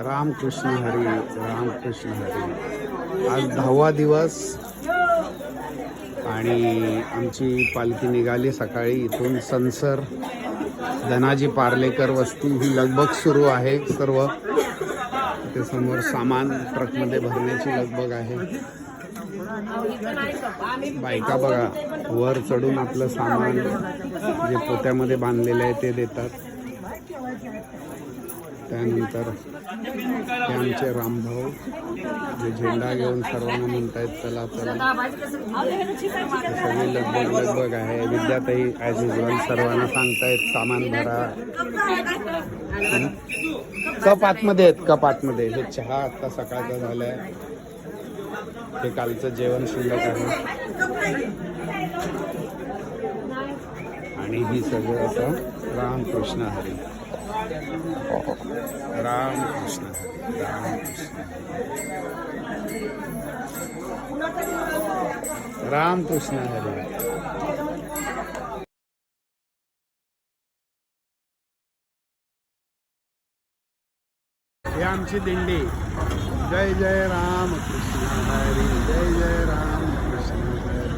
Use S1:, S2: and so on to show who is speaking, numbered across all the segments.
S1: रामकृष्ण हरी रामकृष्ण हरी. आज दहावा दिवस आणि आमची पालखी निघाली सकाळी इथून संसर धनाजी पार्लेकर वस्ती. ही लगबग सुरू आहे सर्व. ते समोर सामान ट्रकमध्ये भरण्याची लगबग आहे. बायका बघा वर चढून आपलं सामान जे पोत्यामध्ये बांधलेलं आहे ते देतात. त्यानंतर ते आमचे रामभाऊ जे झेंडा घेऊन सर्वांना म्हणतायत चला चला. हे सगळी लगबग लगबग आहे. विद्यातही ॲज युजल सर्वांना सांगतायत सामान भरा. कप आतमध्ये आहेत कप आतमध्ये. हे चहा आत्ता सकाळचा झालाय. हे कालचं जेवण शिल्लक आहे. आणि ही सगळं आता रामकृष्ण हरी. रामकृष्ण राम कृष्ण रामकृष्ण हरी। ही आमची दिंडी। जय जय राम कृष्ण हरी जय जय राम कृष्ण हरी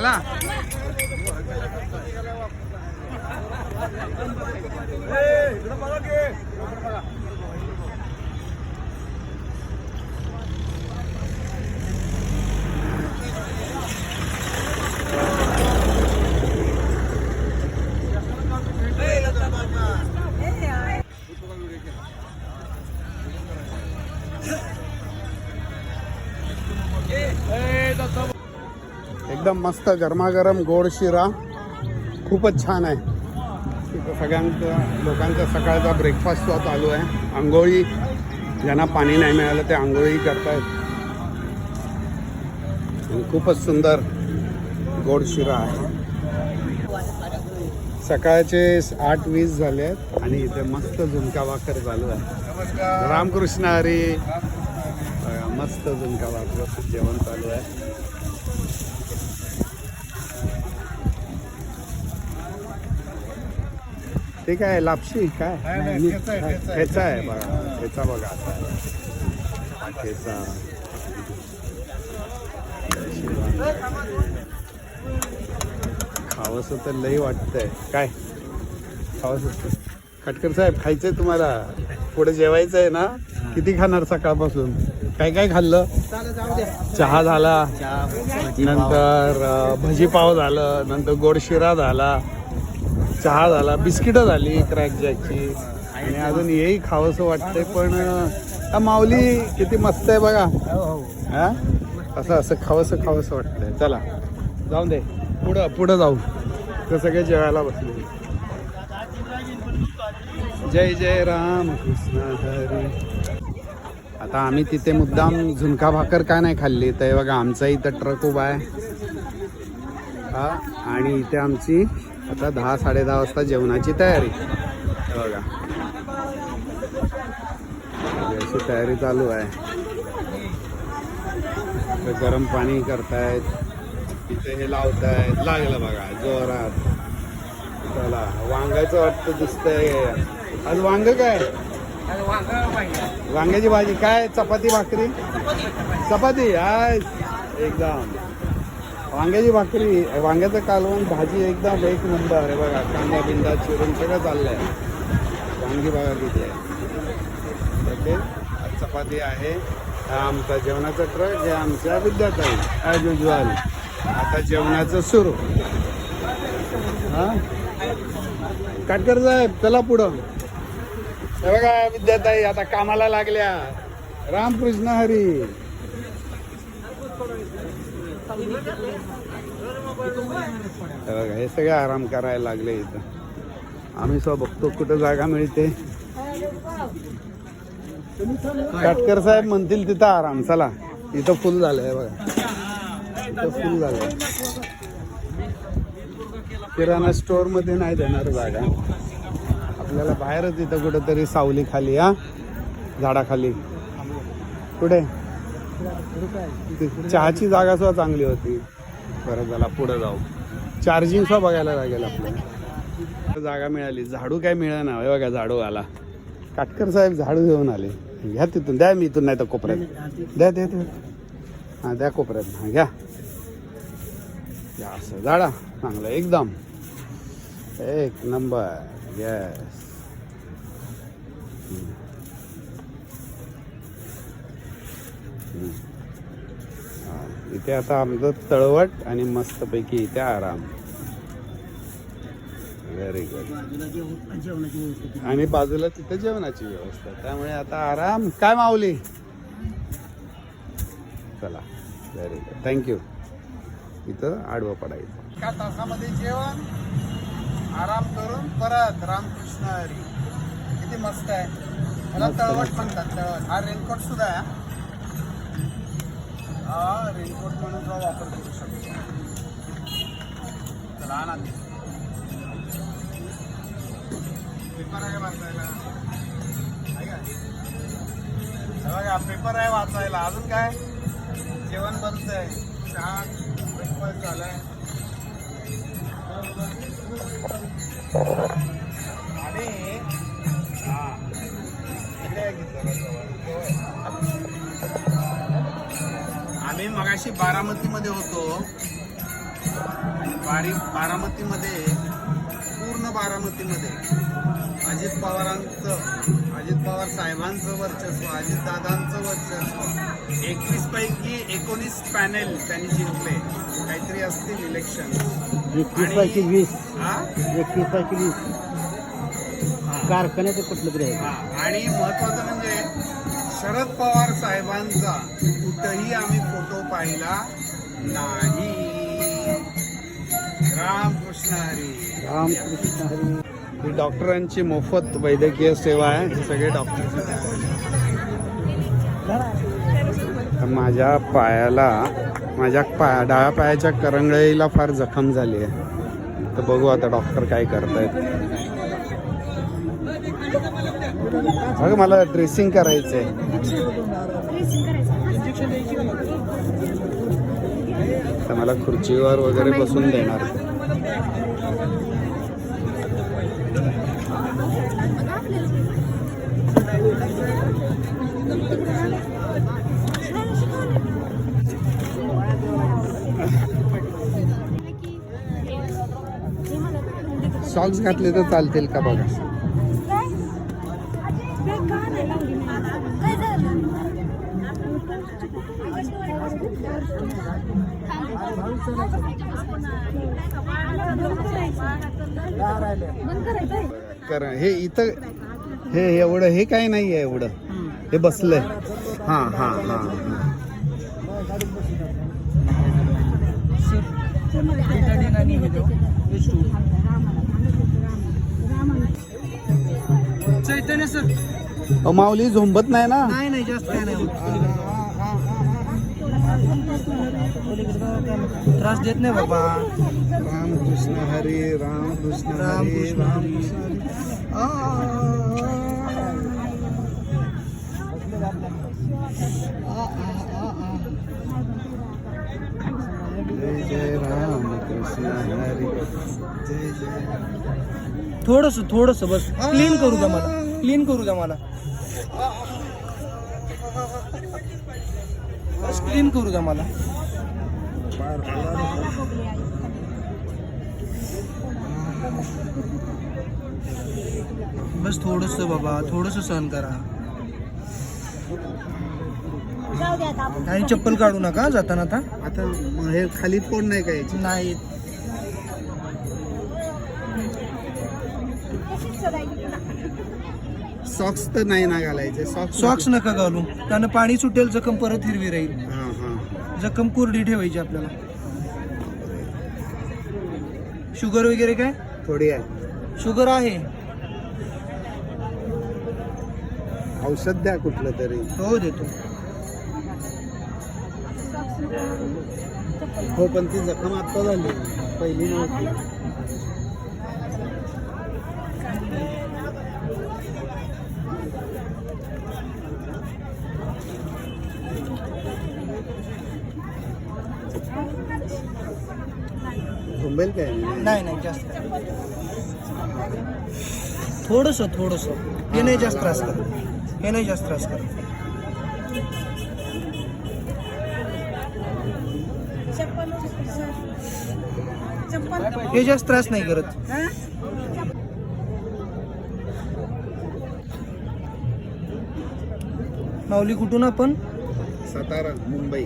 S1: चला एकदम मस्त गरमागरम गोड शिरा. खूपच छान आहे. तिथं सगळ्यांचं लोकांचा सकाळचा ब्रेकफास्ट सुद्धा चालू आहे. आंघोळी ज्यांना पाणी नाही मिळालं ते आंघोळी करतायत. खूपच सुंदर गोड शिरा आहे. सकाळचे आठ वीस झाले आहेत आणि इथे मस्त झुणका भाकर चालू आहे. रामकृष्ण हरी. मस्त झुणका भाकर जेवण चालू आहे. ते काय लापशी? काय? ठेचा आहे बघा. ठेचा बघा आता. ठेचा खावंसं तर लई वाटतंय. काय? खावंसं खटकर साहेब खायचंय तुम्हाला? पुढे जेवायचं आहे ना किती खाणार सकाळपासून? काय काय खाल्लं? चहा झाला. नंतर भजीपाव झालं. नंतर गोड शिरा झाला. चहा झाला बिस्किटं झाली क्रॅक जॅकची. आणि अजून हेही खावंसं वाटतंय पण माऊली किती मस्त आहे बघा. हा? असं असं खावंसं खावंसं वाटतंय. चला जाऊ दे. पुढं पुढं जाऊ. तर सगळे जेवायला बसले. जय जय राम कृष्ण हरी. आता आम्ही तिथे मुद्दाम झुणका भाकर का नाही खाल्ली? तर हे बघा आमचा इथं ट्रक उभा आहे. हा आणि इथे आमची आता दहा साडे दहा वाजता जेवणाची तयारी. बघा. अशी तयारी चालू आहे. गरम पाणी करतायत. इथे हे लावतायत. लागलं बघा जोरात. चला वांगायचं वाटतं दिसतंय. आज वांग काय? वांग्याची भाजी. काय? चपाती भाकरी? चपाती. आय एकदम. वांग्याची भाकरी वांग्याचं कालवण भाजी एकदम एक नंबर. आहे बघा कांदा बिंदा चिरून सगळं चाललंय. वांगी बघा किती आहे. ओके चपाती आहे. हा आमचा जेवणाचा ट्रक हे आमच्या विद्यार्थी ॲज युजल आता जेवणाचं सुरू. हां? काटकर साहेब चला पुढं. हे बघा विद्याताई आता कामाला लागल्या. रामकृष्ण हरी. बघा हे सगळे आराम करायला लागले इथं. आम्ही सो बघतो कुठं जागा मिळते. काटकर साहेब म्हणतील तिथं आराम चला. इथं फुल झालंय बघा. इथं फुल झालंय किराणा स्टोअरमध्ये नाही देणार जागा. आपल्याला बाहेरच इथं कुठंतरी सावली खाली हा झाडाखाली. कुठे? चहाची जागा सुद्धा चांगली होती. बरं झाला पुढे जाऊ. चार्जिंग सुद्धा बघायला लागेल आपल्याला. जागा मिळाली. झाडू काय मिळाना. हे बघा झाडू आला. काटकर साहेब झाडू घेऊन आले. घ्या तिथून. द्या मी इथून नाही तर कोपऱ्यात. द्या द्या द्या. हां द्या कोपऱ्यात. हां घ्या. घ्या असं झाडा. चांगलं. एकदम. एक नंबर. येस गॅस इथे आता आमचं तळवट आणि मस्तपैकी इथे आराम. व्हेरी गुड आणि बाजूला तिथे जेवणाची व्यवस्था. त्यामुळे आता आराम. काय माऊली? चला. व्हेरी गुड थँक्यू इथं आडवं पडायचं. एका तासामध्ये जेवण आराम करून परत रामकृष्ण हरी. किती मस्त आहे. मला तळवट म्हणतात तळवट. हा रेनकोट सुद्धा आहे हा रेनकोट म्हणून वापर करू शकतो. लहान आधी. पेपर आहे वाचायला. आहे का? बघा पेपर आहे वाचायला. अजून काय? जेवण बनतंय चहा ब्रेकफास्ट झालाय. आणि मगाशी बारामतीमध्ये होतो. बारी बारामतीमध्ये पूर्ण बारामतीमध्ये अजित पवारांचं अजित पवार साहेबांचं वर्चस्व अजित दादांचं वर्चस्व. एकवीस पैकी एकोणीस पॅनेल त्यांनी जिंकले. काहीतरी असतील इलेक्शन
S2: एकवीस पैकी वीस.
S1: हा?
S2: एकवीस पैकी वीस. कारखान्याचं कुठलं तरी आहे.
S1: हा, आणि महत्वाचं म्हणजे शरद पवार साहेबांचा कुठंही आम्ही फोटो पाहिला नाही. रामकृष्ण हरी
S2: रामकृष्ण हरी
S1: ही डॉक्टरांची मोफत वैद्यकीय सेवा आहे. हे सगळे डॉक्टर माझ्या पायाला माझ्या पाया डाव्या पायाच्या करंगळीला फार जखम झाली आहे. तर बघू आता डॉक्टर काय करतायत. अगं मला ड्रेसिंग करायचं आहे तर मला खुर्चीवर वगैरे बसून देणार. सॉक्स घातले तर चालतील का बघा? कर. हे इथं हे एवढं हे काय नाही आहे एवढं. हे बसलंय. हां हां हां.
S2: चैतन्य सर
S1: माऊली झोंबत नाही ना?
S2: नाही जास्त नाही त्रास देत नाही बाबा.
S1: हरी रामकृष्ण हरी आ, आ. जय जय रामकृष्ण हरी. जय जय.
S2: थोडस थोडस बस. क्लीन करू द्या मला. क्लीन करू द्या मला. बस क्लीन करू द्या मला? बस थोडस बाबा थोडस सहन करा. आणि चप्पल काढू नका जाताना आता.
S1: आता हे खाली कोण नाही का याची
S2: नाही.
S1: सॉक्स तर नाही ना घालायचे. सॉक्स
S2: सॉक्स नका घालू. त्यानं पाणी सुटेल जखम परत हिरवी राहील.
S1: हां हां.
S2: जखम कोरडी ठेवायची आपल्याला. शुगर वगैरे काय?
S1: थोडी आहे.
S2: शुगर आहे.
S1: औषध द्या कुठलं तरी.
S2: हो देतो.
S1: हो पण ती जखम आता झाली. पहिली नव्हती. झोंबेल काय?
S2: नाही नाही जास्त. थोडस थोडस. हे नाही जास्त त्रास करत. हे नाही जास्त त्रास करत. हे जास्त त्रास नाही करत. माऊली कुठून आपण?
S1: सातारा मुंबई.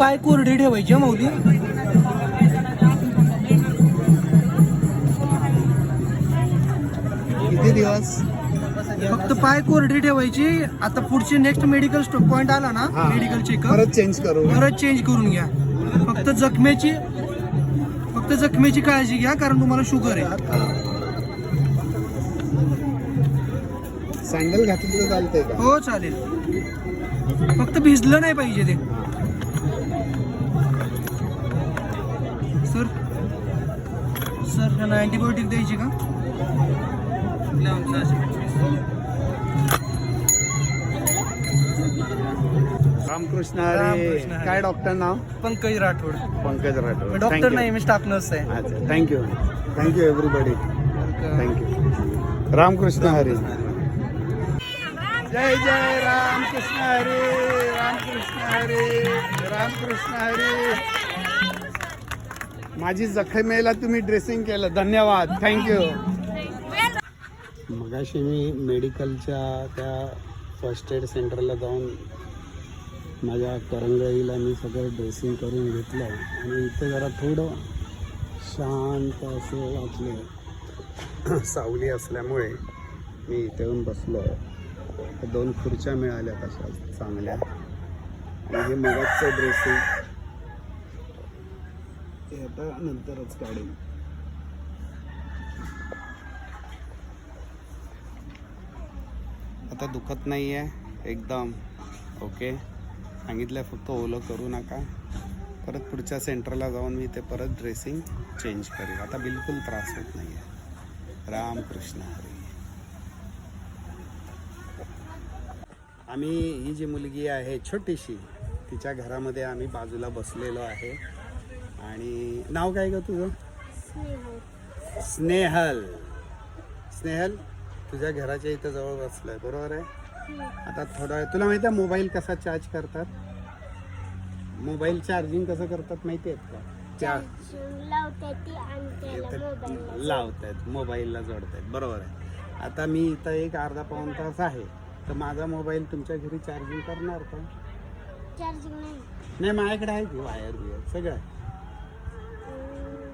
S2: पाय कोरडे ठेवायचे माऊली.
S1: किती दिवस?
S2: फक्त पाय कोरडे ठेवायचे. आता पुढचे नेक्स्ट मेडिकल पॉइंट आला ना
S1: हा.
S2: मेडिकल चेकअप
S1: परत चेंज करू
S2: परत चेंज करून घ्या. फक्त जखमेची फक्त जखमेची काळजी घ्या कारण तुम्हाला शुगर आहे.
S1: सँडल घातली तर चालतंय का?
S2: हो चालेल. फक्त भिजलं नाही पाहिजे ते. सर त्यांना अँटीबायोटिक द्यायची का?
S1: रामकृष्ण हरी.
S2: रामकृष्ण हरी.
S1: काय डॉक्टर नाव?
S2: पंकज राठोड.
S1: पंकज राठोड.
S2: डॉक्टर नाही मी स्टाफ नर्स आहे.
S1: अच्छा thank you thank you everybody thank you Ramkrishna Hari. जय जय रामकृष्ण हरी. रामकृष्ण हरी. रामकृष्ण हरी. माझी जखमेला तुम्ही ड्रेसिंग केलं. धन्यवाद. थँक्यू मगाशी मी मेडिकलच्या त्या फर्स्ट एड सेंटरला जाऊन माझ्या करंगळीला मी सगळं ड्रेसिंग करून घेतलं आणि इथं जरा थोडं शांत असं वाटलं. सावली असल्यामुळे मी इथे येऊन बसलो. दोन खुर्च्या मिळाल्या तशा चांगल्या. आणि हे मगाचं ड्रेसिंग ते आता नंतरच काढेन. आता दुखत नाही आहे एकदम. ओके? सांगितलं फक्त ओलं करू नका. परत पुढच्या सेंटरला जाऊन मी ते परत ड्रेसिंग चेंज करेन. आता बिलकुल त्रास होत नाही आहे रामकृष्ण हरी. आम्ही ही जी मुलगी आहे छोटीशी तिच्या घरामध्ये आम्ही बाजूला बसलेलो आहे. आणि नाव काय ग तुझं? स्नेहल. स्नेहल तुझ्या घराच्या इथं जवळ बसलोय बरोबर आहे? आता थोडा वेळ तुला माहिती आहे मोबाईल कसा चार्ज करतात? मोबाईल चार्जिंग कसं करतात माहिती आहेत का? चार्ज लावतायत मोबाईलला जोडतायत बरोबर आहे. आता मी इथं एक अर्धा पाऊण तास आहे तर माझा मोबाईल तुमच्या घरी चार्जिंग करणार का? नाही. माझ्याकडे आहे की वायर बियर सगळं आहे.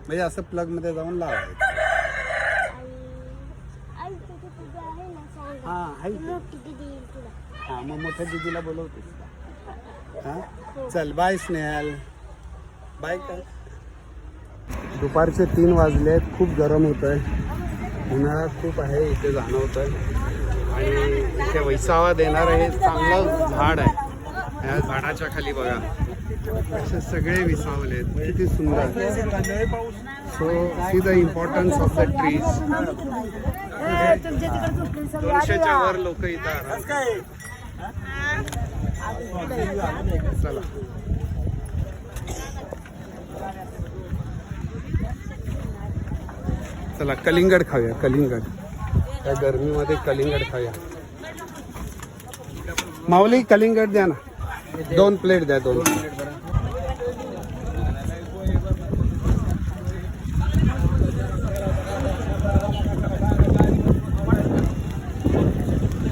S1: म्हणजे असं प्लगमध्ये जाऊन लावायचं. हा आहे की. हा मग मोठ्या दिदीला बोलवतेस का? हा? चल बाय स्नेहल. बाय काय दुपारचे तीन वाजले आहेत खूप गरम होत आहे उन्हाळा खूप आहे इथे जाणवत आहे आणि इथे वैसावा देणारं हे चांगलं झाड आहे. या झाडाच्या खाली बघा. असे सगळे विसावले आहेत. किती सुंदर. So see the importance of the trees दोनशेच्या वर लोक इथं चला. चला कलिंगड खाऊया कलिंगड. त्या गरमीमध्ये कलिंगड खाऊया. माऊली कलिंगड द्या ना. दोन प्लेट द्या दोन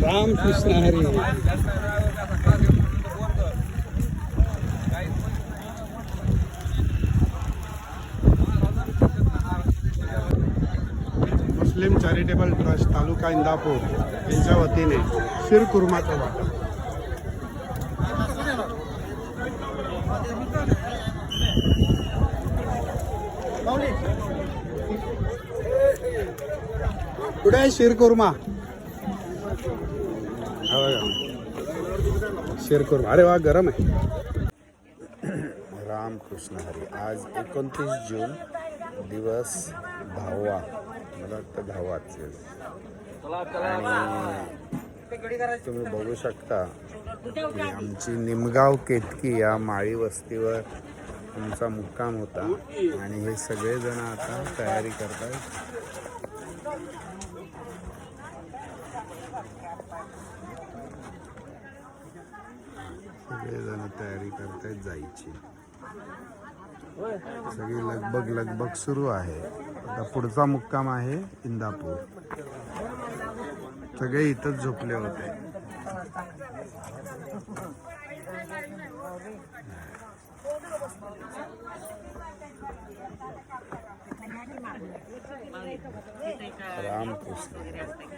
S1: Ramkrishna Hari. Muslim charitable trust तालुका इंदापूर यांच्या वतीने शिरकुर्माचा वाटा कुठे आहे शिरकुर्मा शेअर करू अरे वा गरम आहे. रामकृष्ण हरी आज एकोणतीस जून दिवस दहावा मला वाटतं दहावाच आणि तुम्ही बघू शकता की आमची निमगाव केतकी या माळी वस्तीवर आमचा मुक्काम होता. आणि हे सगळेजण आता तयारी करतात सगळेजण तयारी करतायत जायची. सगळी लगबग लगबग सुरू आहे. आता पुढचा मुक्काम आहे इंदापूर. सगळे इथंच झोपले होते. रामकृष्ण.